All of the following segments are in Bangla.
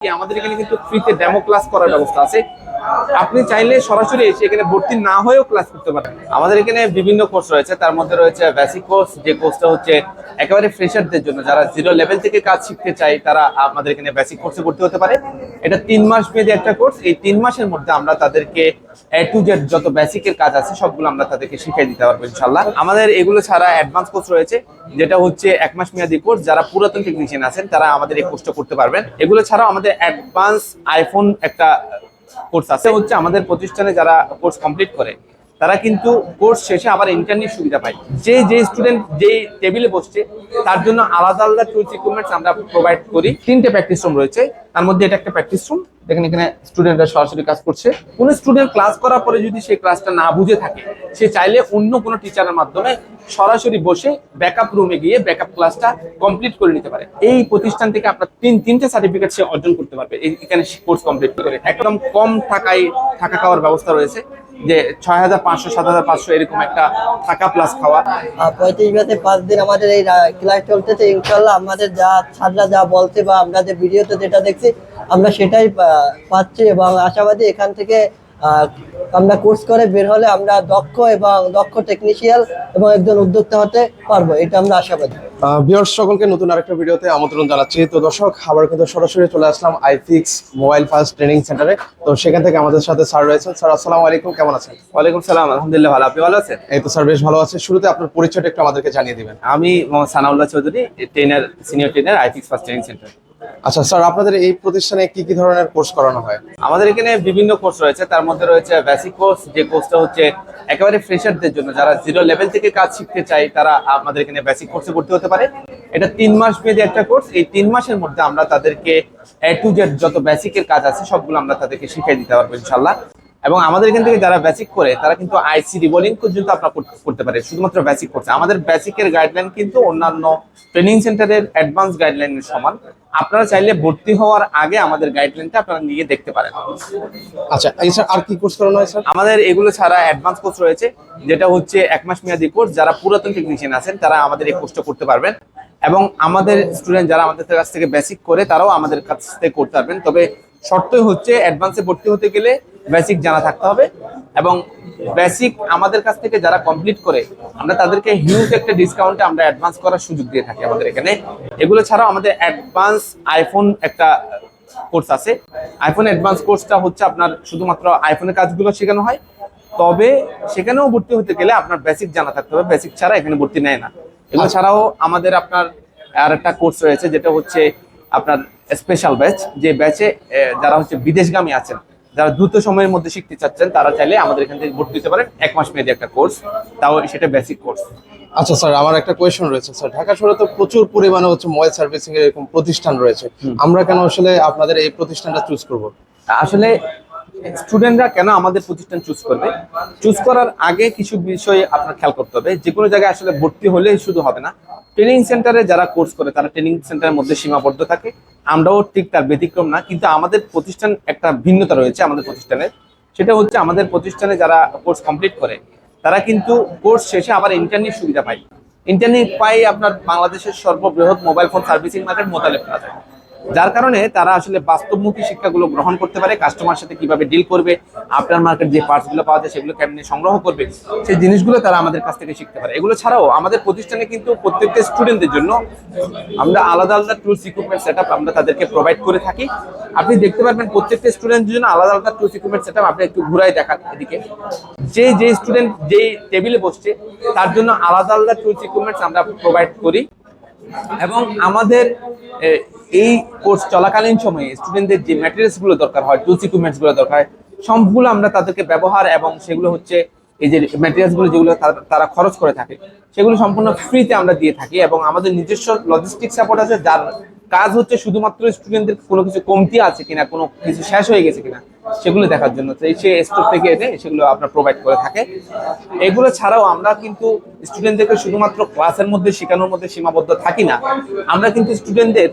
আমাদের এখানে কিন্তু ফ্রিতে ডেমো ক্লাস করার ব্যবস্থা আছে। আপনি চাইলে সরাসরি এসে এখানে ভর্তি না হয়েও ক্লাস করতে পারেন। আমাদের এখানে বিভিন্ন কোর্স রয়েছে, তার মধ্যে রয়েছে বেসিক কোর্স যে কোর্সটা হচ্ছে একেবারে ফ্রেশারদের জন্য। যারা জিরো লেভেল থেকে কাজ শিখতে চায়, তারা আমাদের এখানে বেসিক কোর্সে ভর্তি হতে পারে। এটা তিন মাস মেয়াদী একটা কোর্স এই তিন মাসের মধ্যে আমরা তাদেরকে এ টু জেড যত বেসিকের কাজ আছে, সবগুলো আমরা তাদেরকে শিখিয়ে দিতে পারব ইনশাল্লাহ আমাদের এগুলো ছাড়া অ্যাডভান্স কোর্স রয়েছে, যেটা হচ্ছে এক মাস মেয়াদী কোর্স যারা পুরাতন টেকনিশিয়ান আছেন, তারা আমাদের এই কোর্সটা করতে পারবেন। এগুলো ছাড়াও আমাদের অ্যাডভান্স আইফোন একটা কোর্স আছে। হচ্ছে আমাদের প্রতিষ্ঠানে যারা কোর্স কমপ্লিট করে, তারা কিন্তু কোর্স শেষে আবার ইন্টারনেট সুবিধা পায়। যে যে স্টুডেন্ট যে টেবিলে বসছে, তার জন্য আলাদা আলাদা টুলস ইকুইপমেন্টস আমরা প্রোভাইড করি। তিনটে প্র্যাকটিস রুম রয়েছে। তার মধ্যে এটা একটা প্র্যাকটিস রুম দেখেন এখানে স্টুডেন্টরা সরাসরি কাজ করছে। কোন স্টুডেন্ট ক্লাস করার পরে যদি সেই ক্লাসটা না বুঝে থাকে, সে চাইলে অন্য কোনো টিচারের মাধ্যমে সরাসরি বসে ব্যাকআপ রুমে গিয়ে ব্যাকআপ ক্লাসটা কমপ্লিট করে নিতে পারে। এই প্রতিষ্ঠান থেকে আপনার তিন, তিনটে সার্টিফিকেট সে অর্জন করতে পারবে। এখানে কোর্স কমপ্লিট করে। একদম কম টাকায় থাকা খাওয়ার ব্যবস্থা রয়েছে। যে ছয় হাজার পাঁচশো সাত হাজার পাঁচশো এরকম একটা থাকা প্লাস খাওয়া। পঁয়ত্রিশ মাসে পাঁচ দিন আমাদের এই ক্লাস চলতেছে ইনশাল্লাহ আমাদের যা ছাত্ররা যা বলছে বা আমরা যে ভিডিওতে যেটা দেখছি, আমরা সেটাই পাচ্ছি এবং আশাবাদী এখান থেকে আমরা কোর্স করে বের হলে আমরা দক্ষ এবং দক্ষ টেকনিশিয়াল এবং একজন উদ্যোক্তা হতে পারব এটা আমরা আশাবাদী। ভিউয়ার্স সকলকে নতুন আরেকটা ভিডিওতে আমন্ত্রণ জানাচ্ছি। তো দর্শক আবার কিন্তু সরাসরি চলে আসলাম আইফিক্স মোবাইল ফার্স্ট ট্রেনিং সেন্টারে তো সেখান থেকে আমাদের সাথে স্যার রয়েছেন। স্যার আসসালামু আলাইকুম কেমন আছেন? ওয়ালাইকুম সালাম আলহামদুলিল্লাহ ভালো। আপনি ভালো আছেন? এই তো স্যার বেশ ভালো আছে। শুরুতে আপনার পরিচয়টা একটু আমাদেরকে জানিয়ে দিবেন। আমি Mohammad Sanaullah Chowdhury trainer senior trainer iFix first training centre আচ্ছা স্যার, আপনাদের এই প্রতিষ্ঠানে কি কি ধরনের কোর্স করানো হয়? আমাদের এখানে বিভিন্ন কোর্স রয়েছে। তার মধ্যে রয়েছে বেসিক কোর্স যে কোর্সটা হচ্ছে একেবারে ফ্রেশারদের জন্য। যারা জিরো লেভেল থেকে কাজ শিখতে চায়, তারা আমাদের এখানে বেসিক কোর্সে ভর্তি হতে পারে। এটা তিন মাস মেয়াদী একটা কোর্স এই তিন মাসের মধ্যে আমরা তাদেরকে এ টু জেড যত বেসিকের কাজ আছে, সবগুলো আমরা তাদেরকে শিখিয়ে দিতে পারব, ইনশাল্লাহ। এবং আমাদের এখান থেকে যারা বেসিক করে তারা কিন্তু আইসি রিবোলিং পর্যন্ত আপনারা করতে- পারে। শুধুমাত্র বেসিক কোর্স আমাদের বেসিকের গাইডলাইন কিন্তু অন্যান্য ট্রেনিং সেন্টারের অ্যাডভান্স গাইডলাইনের সমান। আপনারা চাইলে ভর্তি হওয়ার আগে আমাদের গাইডলাইনটা আপনারা নিয়ে দেখতে পারেন। আচ্ছা স্যার আর কি কোর্স করানো হয় স্যার? আমাদের এগুলো ছাড়া অ্যাডভান্স কোর্স রয়েছে যেটা হচ্ছে এক মাস মেয়াদি কোর্স যারা পুরাতন টেকনিশিয়ান আছেন তারা আমাদের এই কোর্সটা করতে পারবেন। এবং আমাদের স্টুডেন্ট যারা আমাদের কাছ থেকে বেসিক করে তারাও আমাদের কাছ থেকে করতে পারবেন। তবে শর্তই হচ্ছে অ্যাডভান্সে ভর্তি হতে গেলে বেসিক জানা থাকতে হবে এবং বেসিক আমাদের কাছ থেকে যারা কমপ্লিট করে আমরা তাদেরকে হিউজ একটা ডিসকাউন্টে আমরা অ্যাডভান্স করার সুযোগ দিয়ে থাকি আমাদের এখানে। এগুলো ছাড়াও আমাদের অ্যাডভান্স আইফোন একটা কোর্স আছে। আইফোন অ্যাডভান্স কোর্সটা হচ্ছে আপনার শুধুমাত্র আইফোনের কাজগুলো শেখানো হয়। তবে সেখানেও ভর্তি হতে গেলে আপনার বেসিক জানা থাকতে হবে। বেসিক ছাড়া এখানে ভর্তি নেয় না। এগুলো ছাড়াও আমাদের আপনার আর একটা কোর্স রয়েছে যেটা হচ্ছে আপনার স্পেশাল ব্যাচ যে ব্যাচে যারা হচ্ছে বিদেশগামী আছেন যারা দ্রুত সময়ের মধ্যে শিখতে চাচ্ছেন তারা চাইলে আমাদের এখান থেকে ভর্তি হতে পারেন। এক মাস মেয়াদী একটা কোর্স তাও সেটা বেসিক কোর্স আচ্ছা স্যার আমার একটা কোয়েশন রয়েছে স্যার। ঢাকা শহরে তো প্রচুর পরিমাণে হচ্ছে মোবাইল সার্ভিসিং এর এরকম প্রতিষ্ঠান রয়েছে। আমরা কেন আসলে আপনাদের এই প্রতিষ্ঠানটা চুজ করব? আসলে স্টুডেন্টরা কেন আমাদের প্রতিষ্ঠান চুজ করবে? চুজ করার আগে কিছু বিষয়ে আপনার খেয়াল করতে হবে। যে কোনো জায়গায় আসলে ভর্তি হলেই শুধু হবে না। ট্রেনিং সেন্টারে যারা কোর্স করে, তারা ট্রেনিং সেন্টারের মধ্যে সীমাবদ্ধ থাকে। আমরাও ঠিক তার ব্যতিক্রম না, কিন্তু আমাদের প্রতিষ্ঠান একটা ভিন্নতা রয়েছে আমাদের প্রতিষ্ঠানের সেটা হচ্ছে আমাদের প্রতিষ্ঠানে যারা কোর্স কমপ্লিট করে, তারা কিন্তু কোর্স শেষে আবার ইন্টারনেট সুবিধা পায়। ইন্টারনেট পায় আপনার বাংলাদেশের সর্ববৃহৎ mobile phone servicing market Motaleb plaza যার কারণে তারা আসলে বাস্তবমুখী শিক্ষাগুলো গ্রহণ করতে পারে কাস্টমার সাথে কীভাবে ডিল করবে, আপনার মার্কেট যে পার্টসগুলো পাওয়া যায় সেগুলো কেমনি সংগ্রহ করবে, সেই জিনিসগুলো তারা আমাদের কাছ থেকে শিখতে পারে। এগুলো ছাড়াও আমাদের প্রতিষ্ঠানে কিন্তু প্রত্যেকটা স্টুডেন্টদের জন্য আমরা আলাদা আলাদা টুলস ইকুইপমেন্ট সেট আমরা তাদেরকে প্রোভাইড করে থাকি। আপনি দেখতে পারবেন প্রত্যেকটা স্টুডেন্টের জন্য আলাদা আলাদা টুলস ইকুইপমেন্ট সেট আপনি একটু ঘুরাই দেখান এদিকে। যে যে স্টুডেন্ট যেই টেবিলে বসছে, তার জন্য আলাদা আলাদা টুলস ইকুইপমেন্টস আমরা প্রোভাইড করি। এবং আমাদের এই কোর্স চলাকালীন সময়ে স্টুডেন্টদের যে ম্যাটেরিয়ালসগুলো দরকার হয় টুলস ইকুইপমেন্টসগুলো দরকার হয় সবগুলো আমরা তাদেরকে ব্যবহার এবং সেগুলো হচ্ছে এই যে ম্যাটেরিয়ালসগুলো যেগুলো তারা- খরচ করে থাকে, সেগুলো সম্পূর্ণ ফ্রিতে আমরা দিয়ে থাকি এবং আমাদের নিজস্ব লজিস্টিক সাপোর্ট আছে, যার কাজ হচ্ছে শুধুমাত্র স্টুডেন্টদের কোনো কিছু কমতি আছে কিনা, কোনো কিছু শেষ হয়ে গেছে কিনা, সেগুলো দেখার জন্য। সে স্টোর থেকে এনে সেগুলো আপনার প্রোভাইড করে থাকে। এগুলো ছাড়াও আমরা কিন্তু স্টুডেন্টদেরকে শুধুমাত্র ক্লাসের মধ্যে শেখানোর মধ্যে সীমাবদ্ধ থাকি না। আমরা কিন্তু স্টুডেন্টদের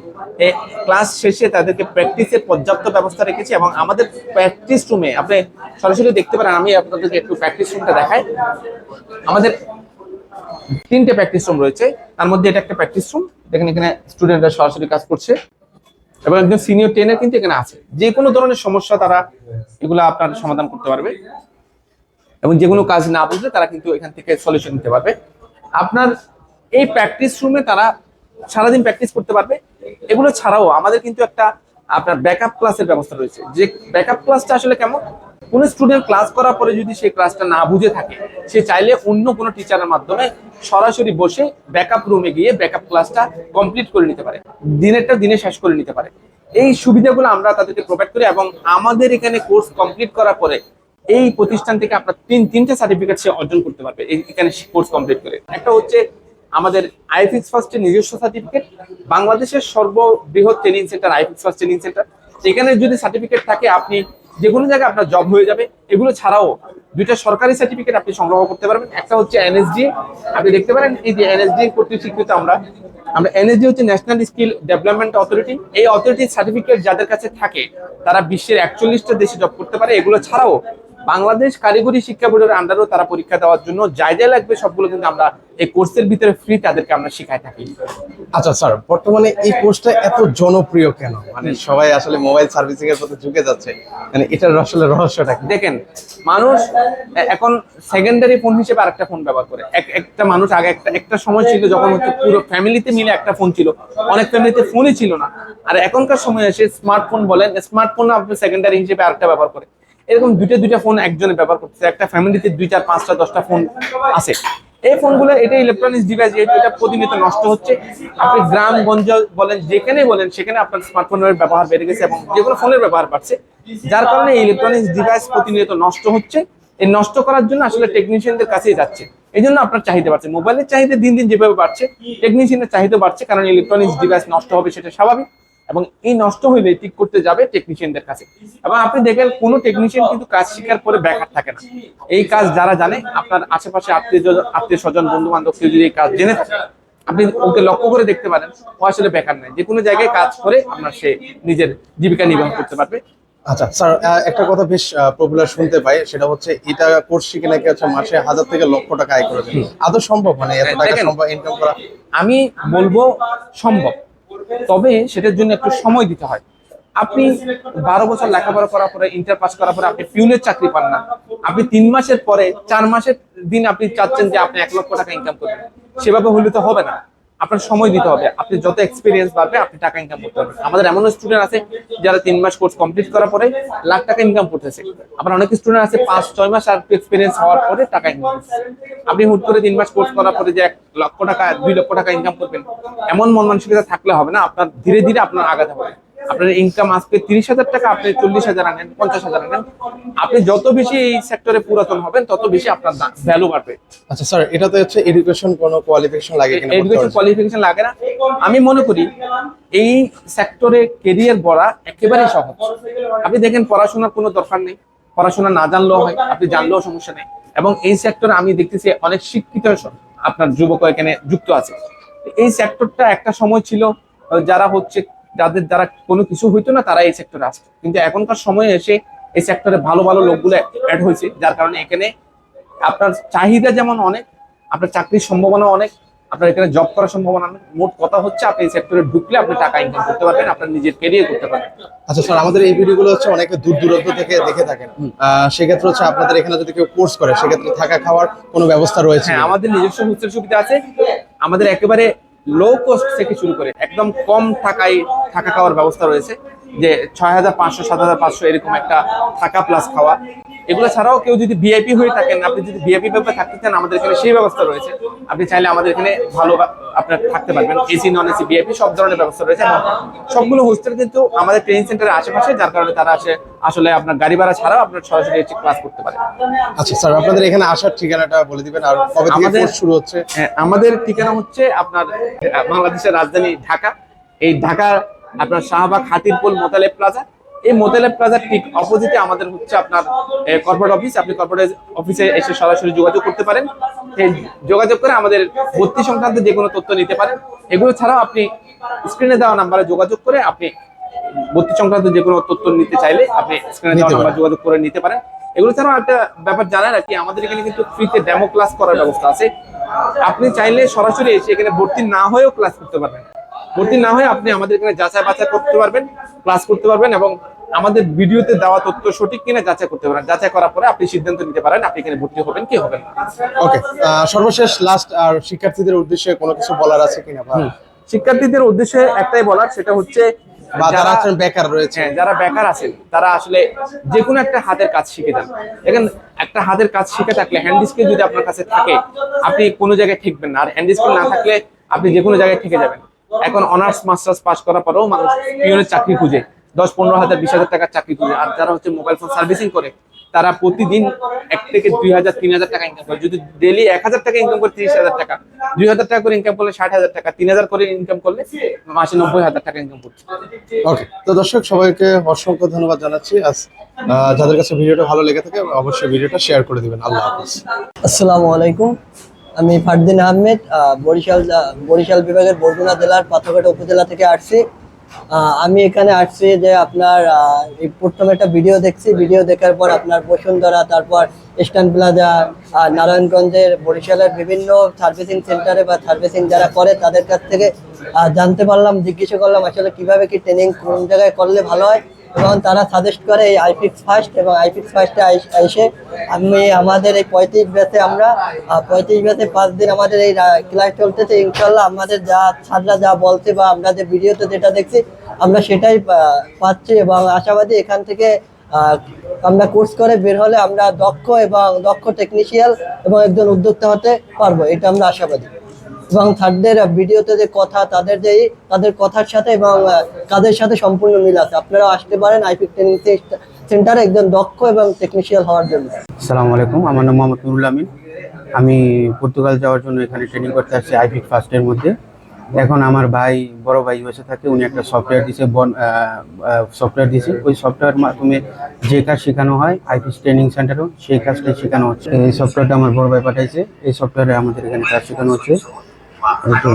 ক্লাস শেষে তাদেরকে প্র্যাকটিসের পর্যাপ্ত ব্যবস্থা রেখেছি এবং আমাদের প্র্যাকটিস রুমে আপনি সরাসরি দেখতে পারেন, আমি আপনাদেরকে একটু প্র্যাকটিস রুমটা দেখাই। আমাদের তিনটে প্র্যাকটিস রুম রয়েছে। তার মধ্যে এটা একটা প্র্যাকটিস রুম দেখেন এখানে স্টুডেন্টরা সরাসরি কাজ করছে। এবং একজন সিনিয়র ট্রেনার কিন্তু এখানে আছে। যে কোনো ধরনের সমস্যা তারা এগুলো আপনার সমাধান করতে পারবে। এবং যে কোনো কাজ না বুঝলে তারা কিন্তু এখান থেকে সলিউশন নিতে পারবে। আপনার এই প্র্যাকটিস রুমে তারা সারাদিন প্র্যাকটিস করতে পারবে। এগুলো ছাড়াও আমাদের কিন্তু একটা আপনার ব্যাকআপ ক্লাসের ব্যবস্থা রয়েছে। যে ব্যাকআপ ক্লাসটা আসলে কেমন? কোন স্টুডেন্ট ক্লাস করার পরে যদি সেই ক্লাসটা না বুঝে থাকে, সে চাইলে অন্য কোনো টিচারের মাধ্যমে সরাসরি বসে ব্যাকআপ রুমে গিয়ে ব্যাকআপ ক্লাসটা কমপ্লিট করে নিতে পারে, দিনেরটা দিনে শেষ করে নিতে পারে। এই সুবিধাগুলো আমরা তাদেরকে প্রোভাইড করি এবং আমাদের এখানে কোর্স কমপ্লিট করার পরে এই প্রতিষ্ঠান থেকে আপনার তিন, তিনটে সার্টিফিকেট সে অর্জন করতে পারবে এখানে কোর্স কমপ্লিট করে। একটা হচ্ছে আমাদের আইফিক্স ফার্স্টের নিজস্ব সার্টিফিকেট বাংলাদেশের সর্ববৃহৎ training centre iFix first training centre এখানে যদি সার্টিফিকেট থাকে, আপনি যে কোনো জায়গায় আপনার জব হয়ে যাবে। এগুলো ছাড়াও দুইটা সরকারি সার্টিফিকেট আপনি সংগ্রহ করতে পারবেন। একটা হচ্ছে এনএসডি আপনি দেখতে পারেন, এই যে এনএসডি কর্তৃক স্বীকৃত আমরা। আমরা এনএসডি হচ্ছে ন্যাশনাল স্কিল ডেভেলপমেন্ট অথরিটি এই অথরিটির সার্টিফিকেট যাদের কাছে থাকে, তারা বিশ্বের একচল্লিশটা দেশে জব করতে পারে। এগুলো ছাড়াও বাংলাদেশ কারিগরি শিক্ষা বোর্ডের আন্ডারও তারা পরীক্ষা দেওয়ার জন্য যা যা লাগবে সবগুলো কিন্তু আমরা এই কোর্সের ভিতরে ফ্রি তাদেরকে আমরা শিখাই থাকি। আচ্ছা স্যার বর্তমানে এই কোর্সটা এত জনপ্রিয় কেন? মানে সবাই আসলে মোবাইল সার্ভিসিং এর প্রতি ঝুঁকে যাচ্ছে। মানে এটার আসলে রহস্যটা কি? দেখেন মানুষ এখন সেকেন্ডারি ফোন হিসেবে আরেকটা ফোন ব্যবহার করে। এক একটা মানুষ আগে একটা একটা সময় ছিল যখন হচ্ছে পুরো ফ্যামিলিতে মিলে একটা ফোন ছিল। অনেক ফ্যামিলিতে ফোনই ছিল না। আর এখনকার সময় এসে স্মার্টফোন বলেন স্মার্টফোন আপনি সেকেন্ডারি হিসেবে আরেকটা ব্যবহার করে। এরকম দুইটা দুইটা ফোন একজনে ব্যবহার করতেছে। একটা ফ্যামিলিতে দুই চার পাঁচটা, দশটা ফোন আছে। এই ফোনগুলো এটা ইলেকট্রনিক্স ডিভাইস যেহেতু এটা প্রতিনিয়ত নষ্ট হচ্ছে। আপনি গ্রামগঞ্জ বলেন যেখানে বলেন, সেখানে আপনার স্মার্টফোনের ব্যবহার বেড়ে গেছে এবং যে কোনো ফোনের ব্যবহার বাড়ছে। যার কারণে ইলেকট্রনিক্স ডিভাইস প্রতিনিয়ত নষ্ট হচ্ছে। এই নষ্ট করার জন্য আসলে টেকনিশিয়ানদের কাছেই যাচ্ছে। এই জন্য আপনার চাহিদা বাড়ছে। মোবাইলের চাহিদা দিন দিন যেভাবে বাড়ছে টেকনিশিয়ানের চাহিদা বাড়ছে, কারণ ইলেকট্রনিক্স ডিভাইস নষ্ট হবে, সেটা স্বাভাবিক। এবং এই নষ্ট হইলে ঠিক করতে যাবে টেকনিশিয়ানদের কাছে। এবং আপনি দেখেন কোনো টেকনিশিয়ান কিন্তু কাজ শেখার পরে ব্যাঘাত থাকে না। এই কাজ যারা জানে আপনার আশেপাশে আত্মীয় আত্মীয় স্বজন বন্ধু বান্ধব কেউ যদি এই কাজ জেনে থাকে আপনি ওকে লক্ষ্য করে দেখতে পারেন ও আসলে বেকার নাই। যে কোনো জায়গায় কাজ করে আপনার সে নিজের জীবিকা নির্বাহ করতে পারবে। আচ্ছা স্যার একটা কথা বেশ পপুলার শুনতে পাই সেটা হচ্ছে এটা কোর্স শিখে নাকি হচ্ছে মাসে হাজার থেকে লক্ষ টাকা আয় করেছে। আদৌ সম্ভব? মানে এত টাকা সম্ভব ইনকাম করা? আমি বলব সম্ভব। তবে সেটার জন্য একটু সময় দিতে হয়। আপনি বারো বছর লেখাপড়া করার পরে ইন্টার পাস করার পরে আপনি পিউনের চাকরি পান না। আপনি তিন মাসের পরে, চার মাসের দিন আপনি চাচ্ছেন যে আপনি এক লক্ষ টাকা ইনকাম করবেন। সেভাবে হলে তো হবে না। আপনার সময় দিতে হবে। আপনি যত এক্সপিরিয়েন্স বাড়বে, আপনি টাকা ইনকাম করতে পারবেন। আমাদের এমন স্টুডেন্ট আছে, যারা তিন মাস কোর্স কমপ্লিট করার পরে লাখ টাকা ইনকাম করতেছে। আবার অনেক স্টুডেন্ট আছে, পাঁচ, ছয় মাস আর এক্সপিরিয়েন্স হওয়ার পরে টাকা ইনকাম আপনি হুট করে তিন মাস কোর্স করার পরে যে এক লক্ষ টাকা, দুই লক্ষ টাকা ইনকাম করবেন, এমন মন মানসিকতা থাকলে হবে না, আপনার ধীরে ধীরে আপনার আগাতে হবে। আপনার ইনকাম আজকে তিরিশ হাজার টাকা আপনি চল্লিশ হাজার আনেন পঞ্চাশ হাজার আনেন। আপনি যত বেশি এই সেক্টরে পুরাতন হবেন তত বেশি আপনার ভ্যালু বাড়বে। আচ্ছা স্যার এটাতে হচ্ছে এডুকেশন কোনো কোয়ালিফিকেশন লাগে কিনা এডুকেশন কোয়ালিফিকেশন লাগে না। আমি মনে করি এই সেক্টরে কেরিয়ার গড়া একেবারেই সহজ। আপনি দেখেন পড়াশোনার কোনো দরকার নেই। পড়াশোনা না জানলেও হয় আপনি জানলেও সমস্যা নেই। এবং এই সেক্টরে আমি দেখতেছি অনেক শিক্ষিত আপনার যুবক এখানে যুক্ত আছে। এই সেক্টরটা একটা সময় ছিল যারা হচ্ছে যাদের দ্বারা কোনো কিছু হইতো না তারা এই সেক্টরে আসতো। কিন্তু এখনকার সময়ে এসে এই সেক্টরে ভালো ভালো লোকগুলো অ্যাড হয়েছে যার কারণে এখানে আপনার চাহিদা যেমন অনেক আপনার চাকরির সম্ভাবনা অনেক আপনার এখানে জব করার সম্ভাবনা অনেক। মোট কথা হচ্ছে আপনি এই সেক্টরে ঢুকলে আপনি টাকা ইনকাম করতে পারবেন আপনার নিজের কেরিয়ার করতে পারবেন। আচ্ছা স্যার আমাদের এই ভিডিওগুলো হচ্ছে অনেকে দূর দূরান্ত থেকে দেখে থাকেন। আহ, সেক্ষেত্রে হচ্ছে আপনাদের এখানে যদি কেউ কোর্স করে সেক্ষেত্রে থাকা খাওয়ার কোনো ব্যবস্থা রয়েছে হ্যাঁ আমাদের নিজস্ব হোস্টেল সুবিধা আছে। আমাদের একেবারে লো কস্ট থেকে শুরু করে একদম কম টাকায় থাকা খাওয়ার ব্যবস্থা রয়েছে যে ছয় হাজার পাঁচশো, সাত হাজার পাঁচশো এরকম একটা থাকা প্লাস খাওয়া। এগুলো ছাড়াও কেউ যদি ভিআইপি হয়ে থাকেন আপনি যদি ভিআইপি ভাবে থাকতে চান আমাদের এখানে সেই ব্যবস্থা রয়েছে। আপনি চাইলে আমাদের এখানে ভালো আপনার থাকতে পারবেন। এসি নন এসি ভিআইপি সব ধরনের ব্যবস্থা রয়েছে এবং সবগুলো হোস্টেল কিন্তু আমাদের ট্রেনিং সেন্টারের আশেপাশে যার কারণে তারা আসে আসলে আপনার গাড়ি ভাড়া ছাড়াও আপনার সরাসরি এসে ক্লাস করতে পারে। আচ্ছা স্যার আপনাদের এখানে আসার ঠিকানাটা বলে দিবেন আর কবে থেকে শুরু হচ্ছে? হ্যাঁ, আমাদের ঠিকানা হচ্ছে আপনার বাংলাদেশের রাজধানী ঢাকা। এই ঢাকা আপনার শাহবাগ হাতিরপুল মোতালেব প্লাজা এই মোতালেব প্লাজার ঠিক অপোজিটে আমাদের হচ্ছে আপনার কর্পোরেট অফিস আপনি কর্পোরেট অফিসে এসে সরাসরি যোগাযোগ করতে পারেন। যোগাযোগ করে আমাদের ভর্তি সংক্রান্ত যে কোনো তথ্য নিতে পারেন। এগুলো ছাড়াও আপনি স্ক্রিনে দেওয়া নাম্বারে যোগাযোগ করে আপনি ভর্তি সংক্রান্ত যে কোনো তথ্য নিতে চাইলে আপনি স্ক্রিনে দেওয়া নাম্বার যোগাযোগ করে নিতে পারেন। এগুলো ছাড়াও একটা ব্যাপার জানার আর কি আমাদের এখানে কিন্তু ফ্রিতে ডেমো ক্লাস করার ব্যবস্থা আছে। আপনি চাইলে সরাসরি এসে এখানে ভর্তি না হয়েও ক্লাস করতে পারবেন। ভর্তি না হয়ে আপনি আমাদের এখানে যাচাই বাছাই করতে পারবেন ক্লাস করতে পারবেন এবং আমাদের ভিডিওতে দেওয়া তথ্য সঠিক কিনা যাচাই করতে পারেন যাচাই করার পরে আপনি সিদ্ধান্ত নিতে পারেন আপনি এখানে ভর্তি হবেন কি হবেন ওকে সর্বশেষ লাস্ট আর শিক্ষার্থীদের উদ্দেশ্যে কোনো কিছু বলার আছে কিনা শিক্ষার্থীদের উদ্দেশ্যে একটাই বলার সেটা হচ্ছে যারা আছেন বেকার রয়েছে। হ্যাঁ, যারা বেকার আছেন তারা আসলে যে কোনো একটা হাতের কাজ শিখে যান। এখন একটা হাতের কাজ শিখে থাকলে হ্যান্ড স্কিল যদি আপনার কাছে থাকে আপনি কোনো জায়গায় ঠিকবেন না। আর হ্যান্ড স্কিল না থাকলে আপনি যে কোনো জায়গায় ঠিকে যাবেন। এখন অনার্স মাস্টার্স পাস করার পরেও মানুষ পিওনের চাকরি খুঁজে। দশ পনেরো হাজার বিশ হাজার টাকার চাকরি খুঁজে। আর যারা হচ্ছে মোবাইল ফোন সার্ভিসিং করে তারা প্রতিদিন এক থেকে দুই হাজার তিন হাজার টাকা ইনকাম করে। যদি ডেলি এক হাজার টাকা ইনকাম করে তিরিশ হাজার টাকা। দুই হাজার টাকা করে ইনকাম করলে ষাট হাজার টাকা। তিন হাজার করে ইনকাম করলে মাসে নব্বই হাজার টাকা ইনকাম করছে। ওকে তো দর্শক সবাইকে অসংখ্য ধন্যবাদ জানাচ্ছি। আজ আহ, যাদের কাছে ভিডিওটা ভালো লেগে থাকে অবশ্যই ভিডিওটা শেয়ার করে দিবেন। আল্লাহ হাফিজ। আসসালামু আলাইকুম। আমি ফারদিন আহমেদ বরিশাল বরিশাল বিভাগের বরগুনা জেলার পাথরঘাটা উপজেলা থেকে আসছি। আমি এখানে আসছি যে আপনার প্রথমে একটা ভিডিও দেখছি। ভিডিও দেখার পর আপনার বসুন্ধরা, তারপর ইস্টার্ন প্লাজা নারায়ণগঞ্জের বরিশালের বিভিন্ন সার্ভিসিং সেন্টারে বা সার্ভিসিং যারা করে তাদের কাছ থেকে জানতে পারলাম, জিজ্ঞাসা করলাম, আসলে কীভাবে কি ট্রেনিং কোন জায়গায় করলে ভালো হয়? এবং তারা সাজেস্ট করে এই আইফিক্স ফার্স্ট এবং আইফিক্স ফার্স্টে এসে আমি আমাদের এই পঁয়ত্রিশ ব্যাচে আমরা পঁয়ত্রিশ ব্যাচে পাঁচ দিন আমাদের এই ক্লাস চলতেছে। ইনশাল্লাহ আমাদের যা ছাত্ররা যা বলছে বা আমরা যে ভিডিওতে যেটা দেখছি, আমরা সেটাই পাচ্ছি এবং আশাবাদী এখান থেকে আমরা কোর্স করে বের হলে আমরা দক্ষ এবং দক্ষ টেকনিশিয়াল এবং একজন উদ্যোক্তা হতে পারব। এটা আমরা আশাবাদী। এবং থার্ডদের ভিডিওতে যে কথা, তাদের যে তাদের কথার সাথে এবং কাজের সাথে সম্পূর্ণ মিল আছে। আপনারা আসতে পারেন আইপি ট্রেনিং সেন্টারে একজন দক্ষ এবং টেকনিশিয়াল হওয়ার জন্য। আসসালামু আলাইকুম, আমার নাম মোহাম্মদ নুরুল আমিন। আমি পর্তুগাল যাওয়ার জন্য এখানে ট্রেনিং করতে আসছি আইপিক ফার্স্টের মধ্যে। এখন আমার ভাই, বড় ভাই বসে থাকে, উনি একটা সফটওয়্যার দিছে, বন সফটওয়্যার দিছে। ওই সফটওয়্যার মাধ্যমে যে কাজ শেখানো হয় আইপি ট্রেনিং সেন্টারও সেই কাজটাই শেখানো হচ্ছে। এই সফটওয়্যারটা আমার বড় ভাই পাঠাইছে। এই সফটওয়্যারে আমাদের এখানে কাজ শেখানো হচ্ছে। তো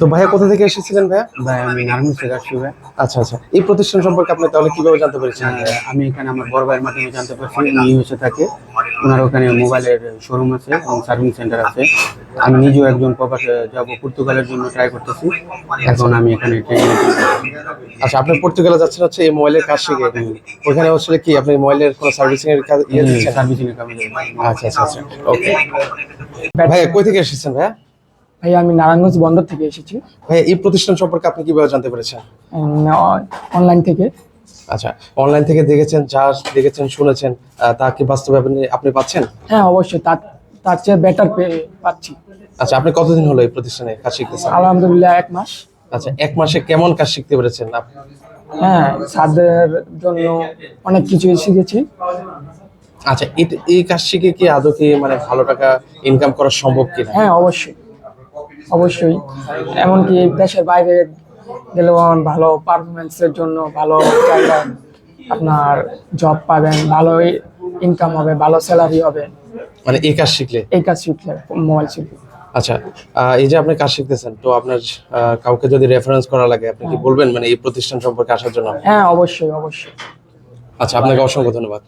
তো ভাইয়া কোথা থেকে এসেছিলেন ভাইয়া? ভাই আমি নারায়ণ থেকে আসছি ভাই আচ্ছা আচ্ছা। এই প্রতিষ্ঠান সম্পর্কে আপনি তাহলে কীভাবে জানতে পেরেছেন? আমি এখানে আমার বড় ভাইয়ের মাধ্যমে জানতে পারছি। নিয়ে এসে থাকে। ওনার ওখানে মোবাইলের শোরুম আছে এবং সার্ভিং সেন্টার আছে। আমি নিজেও একজন প্রবাসে যাব পর্তুগালের জন্য ট্রাই করতেছি। এখন আমি এখানে ট্রেনিং আচ্ছা আপনি পর্তুগালে যাচ্ছেন হচ্ছে এই মোবাইলের কাজ শিখে ওখানে আসলে কি আপনি মোবাইলের কোনো সার্ভিসিং এর কাজ ইয়ে দিচ্ছেন? সার্ভিসিং এর কাজে আচ্ছা আচ্ছা আচ্ছা ওকে। ভাইয়া কই থেকে এসেছেন ভাইয়া? ভাই আমি নারায়ণগঞ্জ বন্দর থেকে এসেছি। ভাইয়া এই প্রতিষ্ঠান সম্পর্কে আপনি কীভাবে জানতে পেরেছেন? অনলাইন থেকে। আচ্ছা অনলাইন থেকে দেখেছেন যা দেখেছেন শুনেছেন তা কি বাস্তবে আপনি আপনি পাচ্ছেন? হ্যাঁ অবশ্যই তার তার চেয়ে বেটার পাচ্ছি। আচ্ছা আপনি কতদিন হলো এই প্রতিষ্ঠানে কাজ শিখতেছেন? আলহামদুলিল্লাহ এক মাস। আচ্ছা এক মাসে কেমন কাজ শিখতে পেরেছেন আপ- হ্যাঁ স্যারদের জন্য অনেক কিছুই শিখেছি। আচ্ছা এই কাজ শিখে কি আদৌ কি মানে ভালো টাকা ইনকাম করা সম্ভব কিনা? হ্যাঁ অবশ্যই। অবশ্যই। এমনকি দেশের বাইরে গেলেও ভালো পারফরমেন্সের জন্য ভালো আপনার জব পাবেন ভালো ইনকাম হবে ভালো স্যালারি হবে। মানে এই কাজ শিখলে? এই কাজ শিখলে মোবাইল শিখলে। আচ্ছা এই যে আপনি কাজ শিখতেছেন তো আপনার কাউকে যদি রেফারেন্স করা লাগে আপনি কি বলবেন? মানে এই প্রতিষ্ঠান সম্পর্কে আসার জন্য হ্যাঁ অবশ্যই অবশ্যই। আচ্ছা আপনাকে অসংখ্য ধন্যবাদ।